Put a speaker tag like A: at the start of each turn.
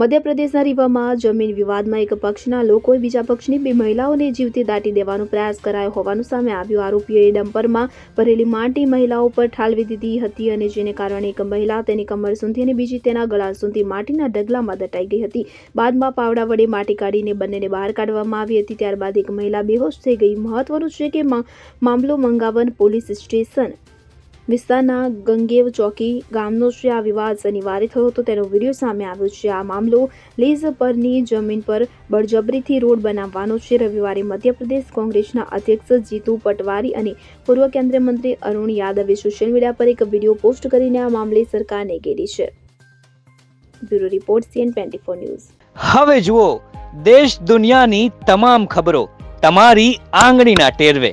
A: મધ્યપ્રદેશના રીવામાં જમીન વિવાદમાં એક પક્ષના લોકોએ બીજા પક્ષની બે મહિલાઓને જીવતી દાટી દેવાનો પ્રયાસ કરાયો હોવાનું સામે આવ્યું. આરોપીઓએ ડમ્પરમાં ભરેલી માટી મહિલાઓ પર ઠાલવી દીધી હતી અને જેને કારણે એક મહિલા તેની કમર સુધી અને બીજી તેના ગળા સુધી માટીના ઢગલામાં દટાઈ ગઈ હતી. બાદમાં પાવડા વડે માટી કાઢીને બંનેને બહાર કાઢવામાં આવી હતી. ત્યારબાદ એક મહિલા બેહોશ થઈ ગઈ. મહત્વનું છે કે મામલો મંગાવન પોલીસ સ્ટેશન વિસ્તારના ગંગેવ ચોકી ગામનો છે આ વિવાદ શનિવારે થયો હતો, તેનો વીડિયો સામે આવ્યો છે. આ મામલો લીઝ પરની જમીન પર બળજબરીથી રોડ બનાવવાનો છે. રવિવારે મધ્યપ્રદેશ કોંગ્રેસના અધ્યક્ષ જીતુ પટવારી અને પૂર્વ કેન્દ્રીય મંત્રી અરુણ યાદવે સોશિયલ મીડિયા પર એક વીડિયો પોસ્ટ કરીને આ મામલે સરકારને ઘેરી છે. Bureau report CN twenty four news.
B: હવે જુઓ, દેશ દુનિયાની તમામ ખબરો તમારી આંગળીના ટેરવે.